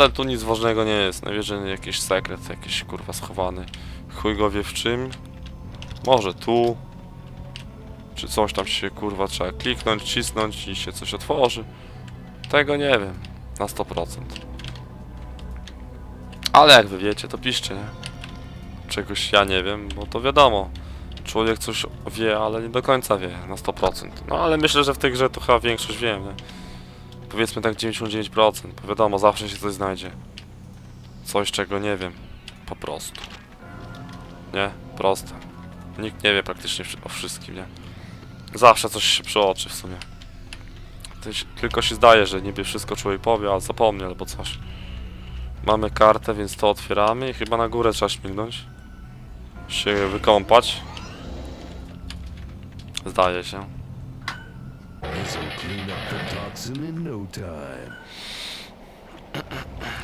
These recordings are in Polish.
Ale tu nic ważnego nie jest. Najwyżej jakiś sekret, jakiś kurwa schowany. Chuj go wie w czym. Może tu. Czy coś tam się kurwa trzeba kliknąć, cisnąć i się coś otworzy. Tego nie wiem. Na 100%. Ale jak wy wiecie, to piszcie, nie? Czegoś ja nie wiem, bo to wiadomo. Człowiek coś wie, ale nie do końca wie na 100%. No ale myślę, że w tej grze to chyba większość wiem, nie? Powiedzmy tak 99%, bo wiadomo, zawsze się coś znajdzie. Coś, czego nie wiem. Po prostu. Nie? Proste. Nikt nie wie praktycznie o wszystkim, nie? Zawsze coś się przeoczy w sumie. Tylko się zdaje, że niby wszystko człowiek powie, a zapomnie albo coś. Mamy kartę, więc to otwieramy i chyba na górę trzeba śmignąć. Się wykąpać. Zdaje się.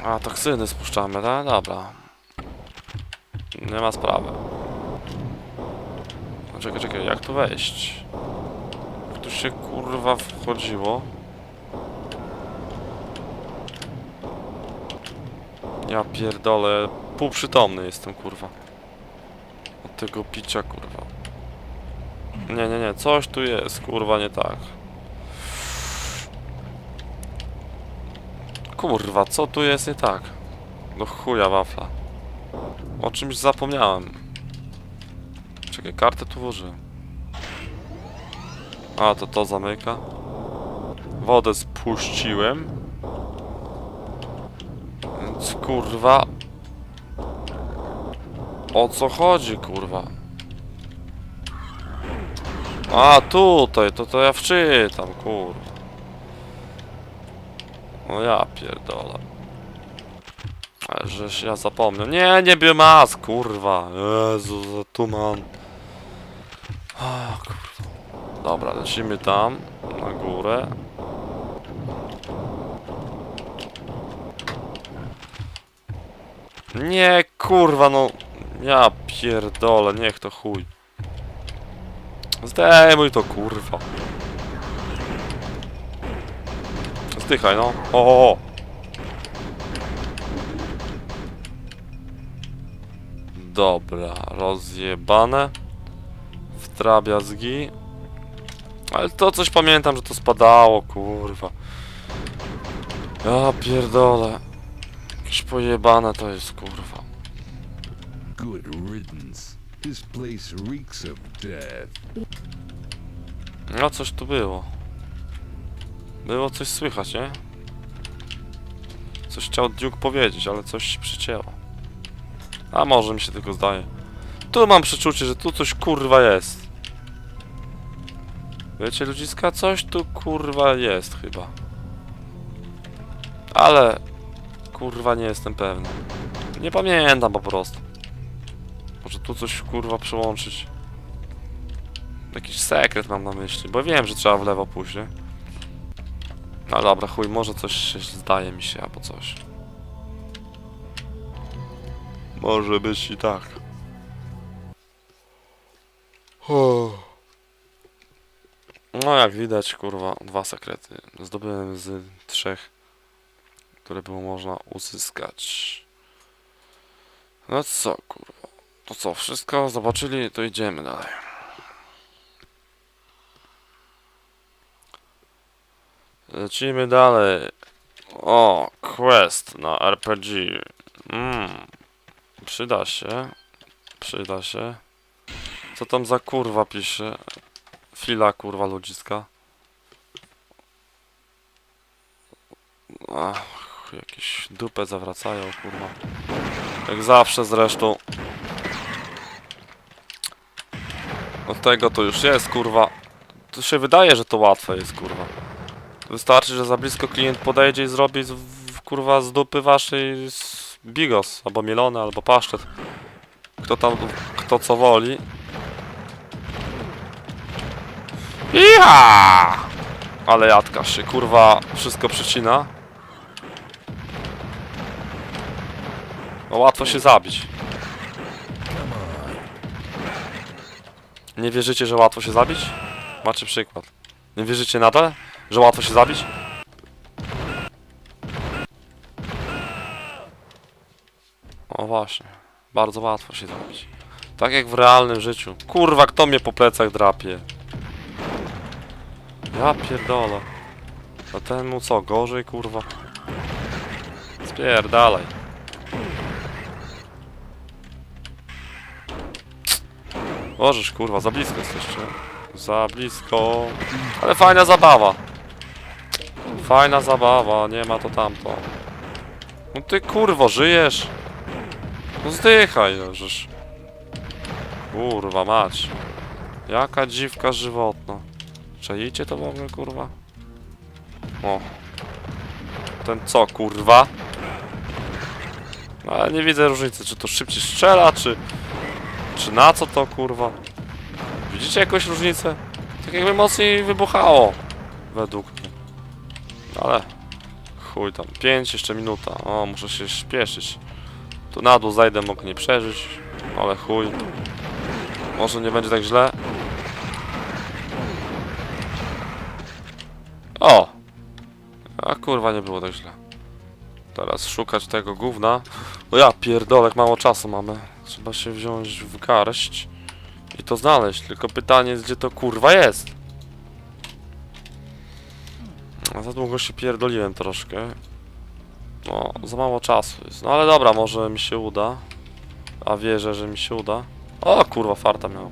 No. A, toksyny spuszczamy, tak? Dobra. Nie ma sprawy. No, Czekaj, czekaj, jak tu wejść? Jak tu się kurwa wchodziło? Ja pierdolę, półprzytomny jestem kurwa. Od tego picia kurwa. Nie, nie, nie, coś tu jest kurwa nie tak. Kurwa, co tu jest nie tak? Do chuja wafla. O czymś zapomniałem. Czekaj, kartę tu włożyłem. A, to to zamyka. Wodę spuściłem. Więc kurwa... O co chodzi, kurwa? A, tutaj, to to ja wczytam, kurwa. O ja pierdolę. Ale żeś ja zapomniał. Nie, nie biomas, kurwa. Jezu, za tuman. O, kurwa. Dobra, lecimy tam, na górę. Nie, kurwa, no. Ja pierdolę, niech to chuj. Zdejmuj to, kurwa. Zdychaj, no. O, o, o. Dobra, rozjebane. W trabiazgi. Ale to coś pamiętam, że to spadało, kurwa. Ja pierdolę. Jakieś pojebane to jest, kurwa. Good riddance. This place reeks of death. No coś tu było. Było coś słychać, nie? Coś chciał Duke powiedzieć, ale coś się przycięło. A może mi się tylko zdaje. Tu mam przeczucie, że tu coś kurwa jest. Wiecie ludziska? Coś tu kurwa jest chyba. Ale kurwa nie jestem pewny. Nie pamiętam po prostu. Może tu coś kurwa przełączyć. Jakiś sekret mam na myśli, bo wiem, że trzeba w lewo pójść, nie? No dobra, chuj, może coś się zdaje mi się, albo coś. Może być i tak. No jak widać, kurwa, dwa sekrety. Zdobyłem z trzech, które było można uzyskać. No co, kurwa. To co, wszystko zobaczyli, to idziemy dalej. Lecimy dalej. O, quest na RPG. Mmm. Przyda się. Przyda się. Co tam za kurwa pisze? Fila kurwa ludziska. Ach, jakieś dupę zawracają kurwa. Jak zawsze zresztą. Od tego to już jest kurwa. To się wydaje, że to łatwe jest kurwa. Wystarczy, że za blisko klient podejdzie i zrobi z, w, kurwa z dupy waszej z bigos, albo mielony, albo paszczet. Kto tam, kto co woli. Iha! Ale jadka się, kurwa, wszystko przycina. No łatwo się zabić. Nie wierzycie, że łatwo się zabić? Macie przykład. Nie wierzycie nadal, że łatwo się zabić? O właśnie. Bardzo łatwo się zrobić. Tak jak w realnym życiu. Kurwa, kto mnie po plecach drapie? Ja pierdolę. A temu co, gorzej kurwa? Spierdalaj. Możesz kurwa, za blisko jesteście. Za blisko. Ale fajna zabawa. Fajna zabawa, nie ma to tamto. No ty kurwo, żyjesz? No zdychaj, no żeż. Kurwa mać. Jaka dziwka żywotna. Czajcie to w ogóle, kurwa? O. Ten co, kurwa? No, Ale nie widzę różnicy, czy to szybciej strzela, czy... Czy na co to, kurwa? Widzicie jakąś różnicę? Tak jakby mocniej wybuchało. Według mnie. Ale... Chuj tam, 5 jeszcze minuta. O, muszę się śpieszyć. Tu na dół zajdę, mogę nie przeżyć. Ale chuj. Może nie będzie tak źle. O! A kurwa nie było tak źle. Teraz szukać tego gówna. O ja pierdolek, mało czasu mamy. Trzeba się wziąć w garść i to znaleźć. Tylko pytanie jest, gdzie to kurwa jest. Długo się pierdoliłem troszkę. No, za mało czasu jest. No ale dobra, może mi się uda. A wierzę, że mi się uda. O kurwa, farta miał.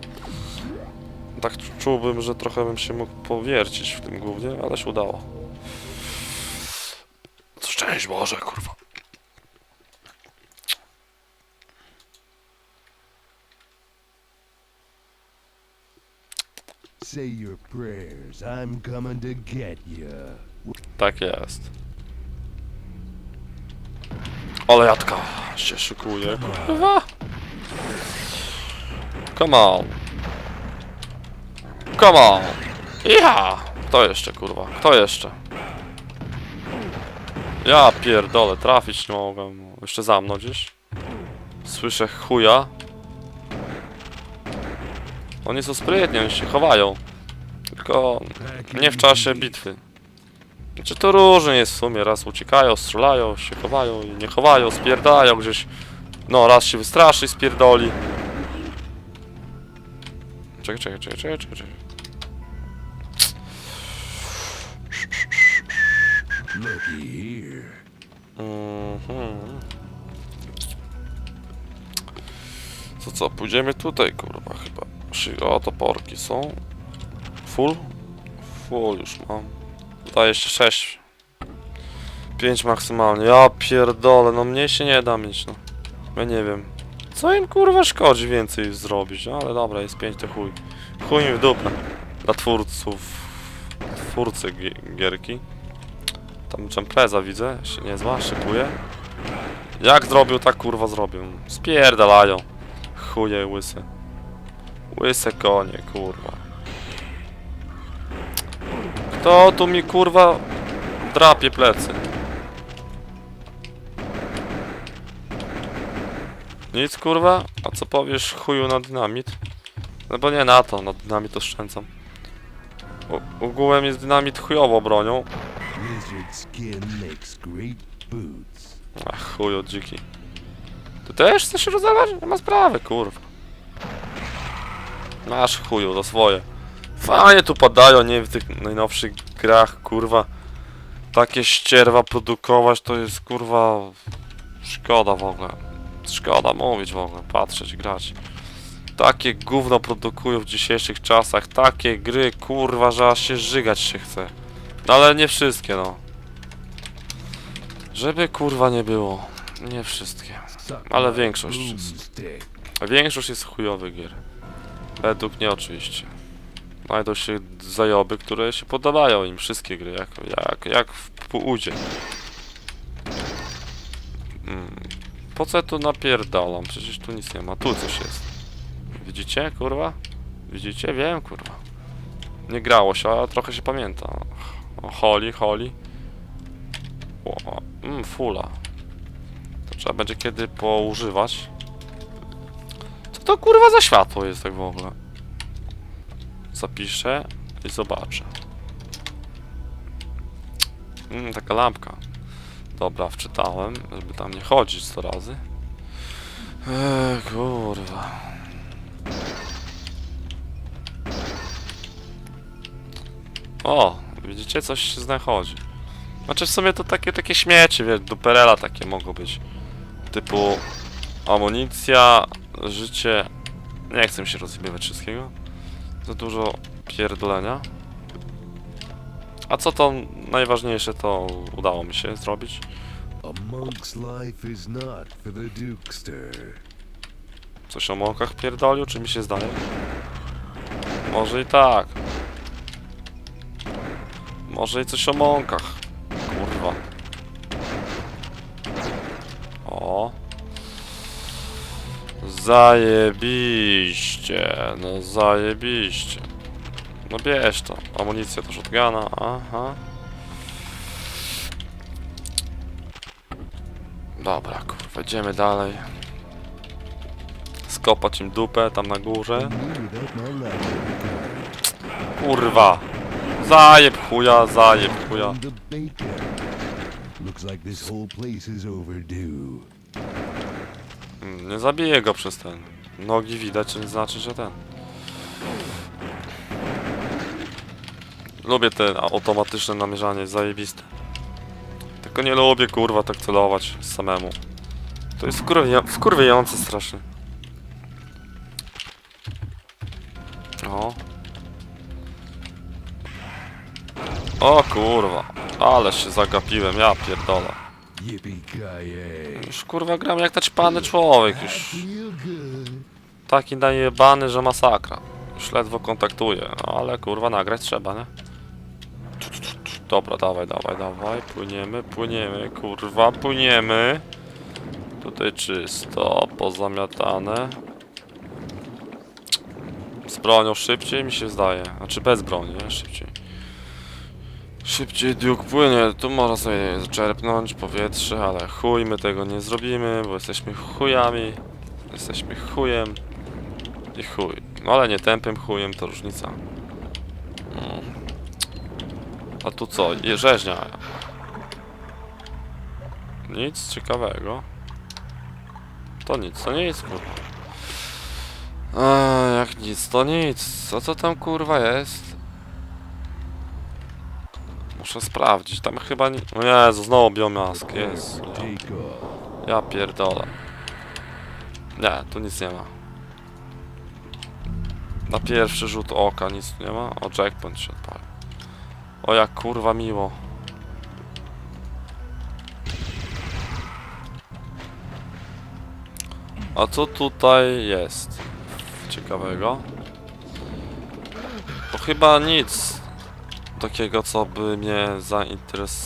Tak czu- czułbym, że trochę bym się mógł powiercić w tym głównie, ale się udało. Szczęść Boże, kurwa. Say your prayers. I'm coming to get you. Tak jest. Ale jadka się szykuje, kurwa. Come on. Come on. Ja. Kto jeszcze, kurwa? Kto jeszcze? Ja pierdolę, trafić nie mogłem. Jeszcze za mną gdzieś. Słyszę chuja. Oni są sprytni, oni się chowają. Tylko nie w czasie bitwy. Znaczy to różnie jest w sumie, raz uciekają, strzelają, się chowają i nie chowają, spierdają gdzieś. No, raz się wystraszy i spierdoli. Czekaj, czekaj, czekaj, czekaj, czekaj. here. Mhm. Co co, pójdziemy tutaj, kurwa, chyba. O, toporki są. Full? Full już mam. Daję jeszcze 6. 5 maksymalnie. Ja pierdolę, no mnie się nie da mieć, no. Ja nie wiem. Co im kurwa szkodzi więcej zrobić, no ale dobra, jest 5 to chuj. Chuj mi w dupę. Dla twórców, twórcy gi- gierki. Tam Czempreza widzę, się niezła, szykuje. Jak zrobił, tak kurwa zrobił. Spierdalają. Chuje łysy. Łyse konie, kurwa. Kto tu mi kurwa drapie plecy? Nic kurwa? A co powiesz chuju na dynamit? No bo nie na to, na dynamit oszczędzam. U ogółem jest dynamit chujową bronią. Ach, chuj od dziki. Ty też chcesz się rozdawać? Nie ma sprawy, kurwa. Masz chuju, to swoje. Fajnie tu padają, nie w tych najnowszych grach, kurwa. Takie ścierwa produkować to jest, kurwa... Szkoda w ogóle. Szkoda mówić w ogóle, patrzeć, grać. Takie gówno produkują w dzisiejszych czasach, takie gry, kurwa, że aż się żygać się chce. No ale nie wszystkie, no. Żeby kurwa nie było. Nie wszystkie. Ale większość. Większość jest chujowych gier. Według mnie oczywiście. Znajdą się zajoby, które się podobają im wszystkie gry, jak, jak, jak w półudzie. Mm. Po co ja tu napierdalam? Przecież tu nic nie ma. Tu coś jest. Widzicie, kurwa? Widzicie? Wiem, kurwa. Nie grało się, ale trochę się pamięta. O, Holly, Holly. O, mm, fula. To trzeba będzie kiedy poużywać. Co to kurwa za światło jest tak w ogóle? Zapiszę i zobaczę. Mm, taka lampka. Dobra, wczytałem, żeby tam nie chodzić 100 razy. Eee, kurwa. O, widzicie, coś się znachodzi. Znaczy w sumie to takie, takie śmieci, wiesz, duperela takie mogą być. Typu amunicja, życie. Nie chcę mi się rozjebiewać wszystkiego. Za dużo pierdolenia. A co to najważniejsze, to udało mi się zrobić. Coś o mąkach pierdolił, czy mi się zdaje? Może i tak. Może i coś o mąkach. Kurwa. O. Zajebiście. No zajebiście. No bierz to. Amunicja do shotguna. Aha. Dobra, kurwa, idziemy dalej. Skopać im dupę tam na górze. Kurwa. Zajeb chuja, zajeb chuja. Nie zabiję go przez ten. Nogi widać, nie znaczy, że ten. Lubię te automatyczne namierzanie, zajebiste. Tylko nie lubię kurwa tak celować samemu. To jest wkurwia- wkurwiające strasznie. O. O kurwa. Ale się zagapiłem, ja pierdolę. Już kurwa gram jak naćpany człowiek, już taki najebany, że masakra. Już ledwo kontaktuję, no ale kurwa nagrać trzeba, nie? Dobra, dawaj, dawaj, dawaj, płyniemy, płyniemy, kurwa, płyniemy. Tutaj czysto, pozamiatane. Z bronią szybciej mi się zdaje, znaczy bez broni, nie? Szybciej. Szybciej Duke płynie, tu można sobie zaczerpnąć powietrze, ale chuj, my tego nie zrobimy, bo jesteśmy chujami. Jesteśmy chujem i chuj. No ale nie tępym chujem, to różnica. Mm. A tu co? Rzeźnia. Nic ciekawego. To nic, to nic, kurwa. A, jak nic, to nic. Co to tam kurwa jest? Muszę sprawdzić, tam chyba nie... O Jezu, znowu biomask, jest. Ja pierdolę. Nie, tu nic nie ma. Na pierwszy rzut oka nic tu nie ma. O, jackpoint się odpalił. O, jak kurwa miło. A co tutaj jest? Ciekawego? To chyba nic takiego, co by mnie zainteresowało.